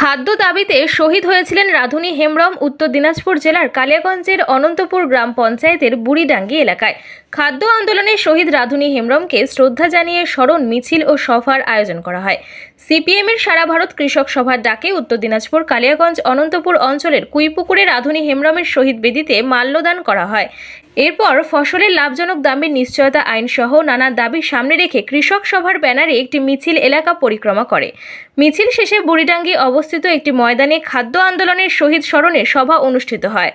খাদ্য দাবিতে শহীদ হয়েছিলেন রাধুনী হেমব্রম, উত্তর দিনাজপুর জেলার কালিয়াগঞ্জের অনন্তপুর গ্রাম পঞ্চায়েতের বুড়িডাঙ্গি এলাকায়। খাদ্য আন্দোলনে শহীদ রাধুনী হেমব্রমকে শ্রদ্ধা জানিয়ে স্মরণ, মিছিল ও সভার আয়োজন করা হয়। সিপিএমের সারা ভারত কৃষক সভার ডাকে উত্তর দিনাজপুর, কালিয়াগঞ্জ, অনন্তপুর অঞ্চলের কুইপুকুরে রাধুনী হেমব্রমের শহীদ বেদিতে মাল্যদান করা হয়। এরপর ফসলের লাভজনক দামের নিশ্চয়তা আইন সহ নানা দাবি সামনে রেখে কৃষক সভার ব্যানারে একটি মিছিল এলাকা পরিক্রমা করে। মিছিল শেষে বুড়িডাঙ্গি অবস্থিত একটি ময়দানে খাদ্য আন্দোলনের শহীদ স্মরণে সভা অনুষ্ঠিত হয়।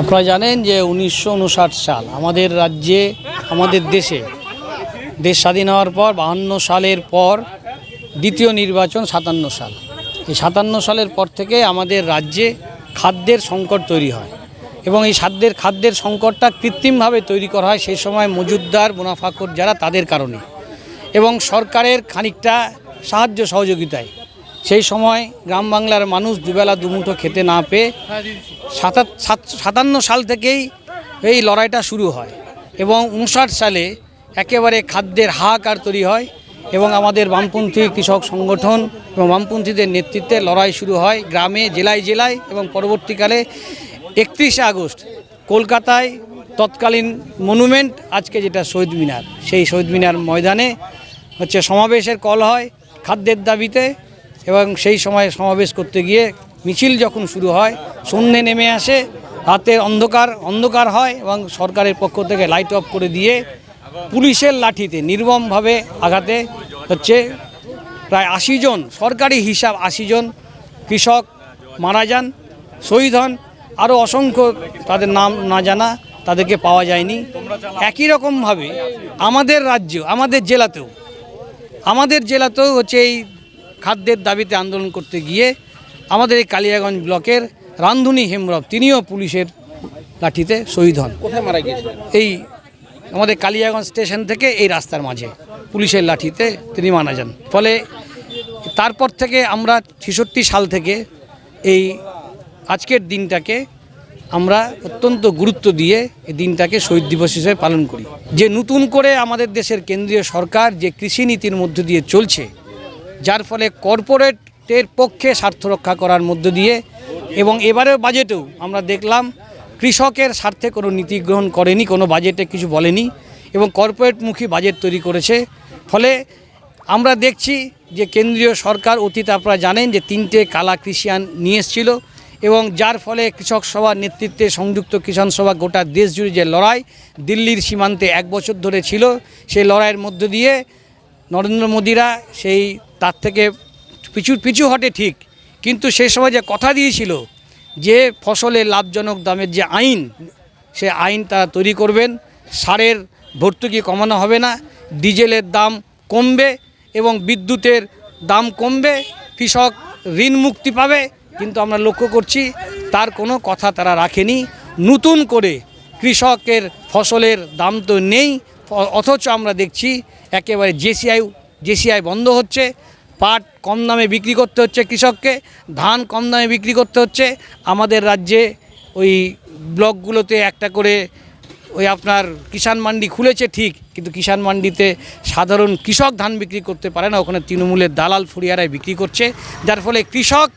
আপনারা জানেন যে উনিশশো উনষাট সাল আমাদের রাজ্যে, আমাদের দেশে দেশ স্বাধীন হওয়ার পর, বাহান্ন সালের পর দ্বিতীয় নির্বাচন সাতান্ন সাল। এই সাতান্ন সালের পর থেকে আমাদের রাজ্যে খাদ্যের সংকট তৈরি হয় এবং এই খাদ্যের খাদ্যের সংকটটা কৃত্রিমভাবে তৈরি করা হয় সেই সময় মজুদদার মুনাফাকর যারা তাদের কারণে এবং সরকারের খানিকটা সাহায্য সহযোগিতায় সেই সময় গ্রাম বাংলার মানুষ দুবেলা দুমুঠো খেতে না পেয়ে সাতা সাতান্ন সাল থেকেই এই লড়াইটা শুরু হয় এবং উনষাট সালে একেবারে খাদ্যের হাহাকার তৈরি হয় এবং আমাদের বামপন্থী কৃষক সংগঠন এবং বামপন্থীদের নেতৃত্বে লড়াই শুরু হয় গ্রামে, জেলায় জেলায় এবং পরবর্তীকালে একত্রিশে আগস্ট কলকাতায় তৎকালীন মনুমেন্ট, আজকে যেটা শহীদ মিনার। সেই শহীদ মিনার ময়দানে হচ্ছে সমাবেশের কল হয়। খাদ্যের দাবিতে এবং সেই সময় সমাবেশ করতে গিয়ে মিছিল যখন শুরু হয় সন্ধ্যে নেমে আসে, রাতের অন্ধকার অন্ধকার হয় এবং সরকারের পক্ষ থেকে লাইট অফ করে দিয়ে পুলিশের লাঠিতে নির্মমভাবে আঘাতে হচ্ছে প্রায় আশি জন, সরকারি হিসাব আশি জন, কৃষক মারা যান, শহীদ হন, আরও অসংখ্য তাদের নাম না জানা, তাদেরকে পাওয়া যায়নি। একই রকমভাবে আমাদের রাজ্য, আমাদের জেলাতেও আমাদের জেলাতেও হচ্ছে এই খাদ্যের দাবিতে আন্দোলন করতে গিয়ে আমাদের এই কালিয়াগঞ্জ ব্লকের রান্ধুনি হেমরব তিনিও পুলিশের লাঠিতে শহীদ হন। কোথায় মারা গিয়েছিলেন? এই আমাদের কালিয়াগঞ্জ স্টেশন থেকে এই রাস্তার মাঝে পুলিশের লাঠিতে তিনি মারা যান। ফলে তারপর থেকে আমরা ছেষট্টি সাল থেকে এই আজকের দিনটাকে আমরা অত্যন্ত গুরুত্ব দিয়ে এই দিনটাকে শহীদ দিবস হিসেবে পালন করি। যে নতুন করে আমাদের দেশের কেন্দ্রীয় সরকার যে কৃষি নীতির মধ্য দিয়ে চলছে যার ফলে কর্পোরেটের পক্ষে স্বার্থ রক্ষা করার মধ্য দিয়ে এবং এবারের বাজেটেও আমরা দেখলাম কৃষকের স্বার্থে কোনো নীতি গ্রহণ করেনি, কোনো বাজেটে কিছু বলেনি এবং কর্পোরেটমুখী বাজেট তৈরি করেছে। ফলে আমরা দেখছি যে কেন্দ্রীয় সরকার, অতীত আপনারা জানেন যে তিনটে কালা কৃষি নিয়ে এসেছিল এবং যার ফলে কৃষক সভার নেতৃত্বে সংযুক্ত কিষাণ সভা গোটা দেশ জুড়ে যে লড়াই দিল্লির সীমান্তে এক বছর ধরে ছিল, সেই লড়াইয়ের মধ্য দিয়ে নরেন্দ্র মোদীরা সেই তার থেকে পিছু পিছু হটে ঠিক। কিন্তু সেই সময় যে কথা দিয়েছিল যে ফসলের লাভজনক দামের যে আইন, সে আইন তারা তৈরি করবেন, সারের ভর্তুকি কমানো হবে না, ডিজেলের দাম কমবে এবং বিদ্যুতের দাম কমবে, কৃষক ঋণ মুক্তি পাবে। কিন্তু আমরা লক্ষ্য করছি তার কোনো কথা তারা রাখেনি। নতুন করে কৃষকের ফসলের দাম তো নেই, অথচ আমরা দেখছি একেবারে জেসিআই জেসিআই বন্ধ হচ্ছে, পাট কম দামে বিক্রি করতে হচ্ছে কৃষককে, ধান কম দামে বিক্রি করতে হচ্ছে, আমাদের রাজ্যে ওই ব্লকগুলোতে একটা করে ওই আপনার কিষাণ মান্ডি খুলেছে ঠিক, কিন্তু কিষাণ মান্ডিতে সাধারণ কৃষক ধান বিক্রি করতে পারে না, ওখানে তৃণমূলের দালাল ফুরিয়ারাই বিক্রি করছে, যার ফলে কৃষক,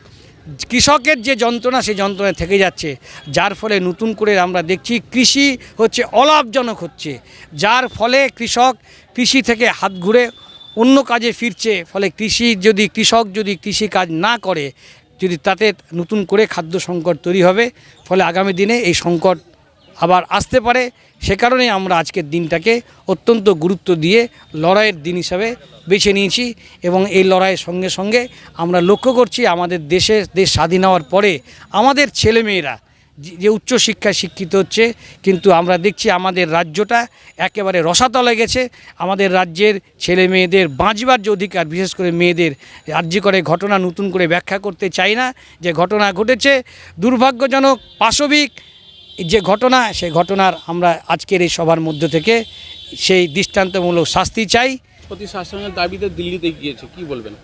কৃষকের যে যন্ত্রণা সেই যন্ত্রণায় থেকে যাচ্ছে, যার ফলে নতুন করে আমরা দেখছি কৃষি হচ্ছে অলাভজনক হচ্ছে, যার ফলে কৃষক কৃষি থেকে হাত ঘুরে অন্য কাজে ফিরছে, ফলে কৃষি যদি, কৃষক যদি কৃষি কাজ না করে, যদি তাতে নতুন করে খাদ্য সংকট তৈরি হবে, ফলে আগামী দিনে এই সংকট আবার আসতে পারে। সে কারণে আমরা আজকের দিনটাকে অত্যন্ত গুরুত্ব দিয়ে লড়াইয়ের দিন হিসাবে বেছে নিয়েছি এবং এই লড়াইয়ের সঙ্গে সঙ্গে আমরা লক্ষ্য করছি আমাদের দেশে দেশ স্বাধীন হওয়ার পরে আমাদের ছেলেমেয়েরা যে- যে উচ্চশিক্ষায় শিক্ষিত হচ্ছে কিন্তু আমরা দেখছি আমাদের রাজ্যটা একেবারে রসাতলে গেছে। আমাদের রাজ্যের ছেলে মেয়েদের বাঁচবার যে অধিকার বিশেষ করে মেয়েদের রাজ্য করে ঘটনা নতুন করে ব্যাখ্যা করতে চাই না। যে ঘটনা ঘটেছে দুর্ভাগ্যজনক পাশবিক যে ঘটনা সেই ঘটনার আমরা আজকের এই সভার মধ্য থেকে সেই দৃষ্টান্তমূলক শাস্তি চাই। প্রতি শাসনের দাবিতে দিল্লিতে গিয়েছে কি বলবেন?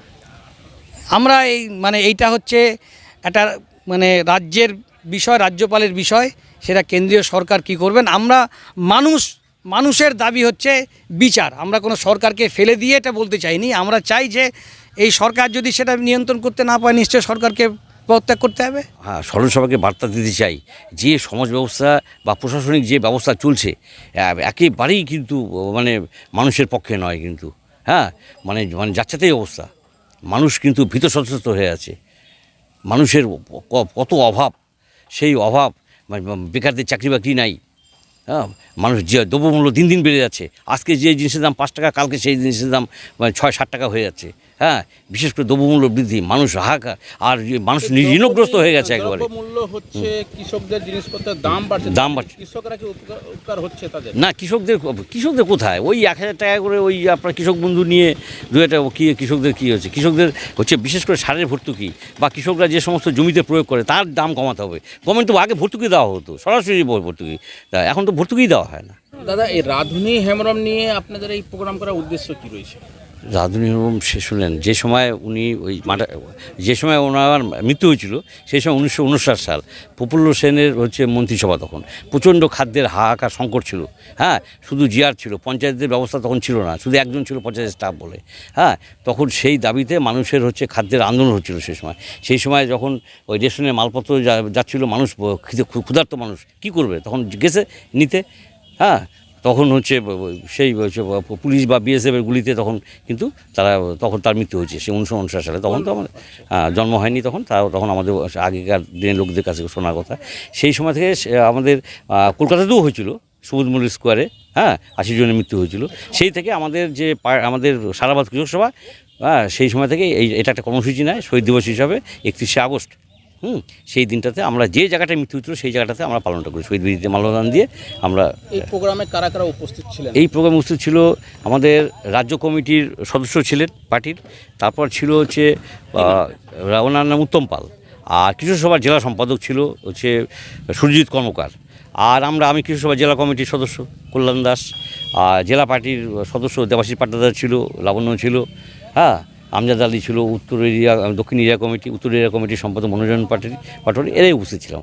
আমরা এই মানে এইটা হচ্ছে একটা মানে রাজ্যের বিষয়, রাজ্যপালের বিষয়, সেটা কেন্দ্রীয় সরকার কি করবেন? আমরা মানুষ, মানুষের দাবি হচ্ছে বিচার। আমরা কোনো সরকারকে ফেলে দিয়ে এটা বলতে চাইনি। আমরা চাই যে এই সরকার যদি সেটা নিয়ন্ত্রণ করতে না পারে, নিশ্চয়ই সরকারকে পদত্যাগ করতে হবে। হ্যাঁ স্মরণসভাকে বার্তা দিতে চাই। যে সমাজ ব্যবস্থা বা প্রশাসনিক যে ব্যবস্থা চলছে একেবারেই কিন্তু মানে মানুষের পক্ষে নয় কিন্তু। হ্যাঁ মানে মানে যাচ্ছেতেই অবস্থা। মানুষ কিন্তু ভীত সচেতন হয়ে আছে। মানুষের কত অভাব। সেই অভাব মানে বেকারদের চাকরি বাকরি নাই। হ্যাঁ মানুষ যে দ্রব্যমূল্য দিন দিন বেড়ে যাচ্ছে, আজকে যে জিনিসের দাম পাঁচ টাকা, কালকে সেই জিনিসের দাম মানে ছয়, সাত টাকা হয়ে যাচ্ছে। হ্যাঁ বিশেষ করে দ্রব্যমূল্য বৃদ্ধি মানুষ হাহাকার আর মানুষ ঋণগ্রস্ত হয়ে গেছে একবারে। মূল্য হচ্ছে কৃষকদের জিনিসপত্রের দাম বাড়ছে। দাম বাড়ছে। কৃষকরা কি উপকার- হচ্ছে তাদের? না কৃষকদের কৃষকদের কোথায়? ওই এক হাজার টাকা করে ওই আপনার কৃষক বন্ধু নিয়ে দু একটা কি কৃষকদের কী হচ্ছে? কৃষকদের হচ্ছে বিশেষ করে সারের ভর্তুকি বা কৃষকরা যে সমস্ত জমিতে প্রয়োগ করে তার দাম কমাতে হবে। কমেন্ট তো আগে ভর্তুকি দেওয়া হতো সরাসরি ভর্তুকি। এখন তো ভর্তুকি দেওয়া হয় না। দাদা এই রাধুনী হেমরম নিয়ে আপনাদের এই প্রোগ্রাম করার উদ্দেশ্য কি রয়েছে? রাধুনী হোম শেষ হলেন যে সময় উনি ওই মাটা যে সময় ওনার মৃত্যু হয়েছিল সেই সময় উনিশশো উনষাট সাল, প্রফুল্ল সেনের হচ্ছে মন্ত্রিসভা তখন, প্রচণ্ড খাদ্যের হাহাকার সংকট ছিল হ্যাঁ শুধু জিয়ার ছিল, পঞ্চায়েতের ব্যবস্থা তখন ছিল না, শুধু একজন ছিল পঞ্চায়েত স্টাফ বলে হ্যাঁ তখন সেই দাবিতে মানুষের হচ্ছে খাদ্যের আন্দোলন হচ্ছিল সেই সময় সেই সময় যখন ওই রেশনের মালপত্র যাচ্ছিল, মানুষ ক্ষুধার্ত মানুষ, কি করবে? তখন গেছে নিতে হ্যাঁ তখন হচ্ছে সেই হচ্ছে পুলিশ বা বিএসএফের গুলিতে তখন কিন্তু তারা তখন তার মৃত্যু হয়েছে। সে উনিশশো উনষাট সালে তখন তো হ্যাঁ, জন্ম হয়নি তখন তাও তখন আমাদের আগেকার দিনের লোকদের কাছে শোনার কথা। সেই সময় থেকে আমাদের কলকাতাতেও হয়েছিল সবুজ মল্লিক স্কোয়ারে হ্যাঁ আশি জনের মৃত্যু হয়েছিল। সেই থেকে আমাদের যে আমাদের সারাবাদ কৃষক সভা সেই সময় থেকে এই এটা একটা কর্মসূচি নেয় শহীদ দিবস হিসাবে একত্রিশে আগস্ট। হুম সেই দিনটাতে আমরা যে জায়গাটায় মৃত্যু হয়েছিল সেই জায়গাটাতে আমরা পালনটা করি শহীদ বিদিতে মাল্যদান দিয়ে আমরা এই প্রোগ্রামে কারা কারা উপস্থিত ছিলেন? এই প্রোগ্রামে উপস্থিত ছিল আমাদের রাজ্য কমিটির সদস্য ছিলেন পার্টির তারপর ছিল হচ্ছে ওনার নাম উত্তম পাল আর কৃষক সভার জেলা সম্পাদক ছিল হচ্ছে সুরজিৎ কর্মকার আর আমরা আমি কৃষক সভা জেলা কমিটির সদস্য কল্যাণ দাস আর জেলা পার্টির সদস্য দেবাশিস পাট্টাদার ছিল লাবণ্য ছিল হ্যাঁ আমজাদ আলী ছিল, উত্তর এরিয়া, দক্ষিণ এরিয়া কমিটি, উত্তর এরিয়া কমিটির সম্পাদক মনোরঞ্জন পাটিল, পাটোয়ারি, এরাই উপস্থিত ছিলাম।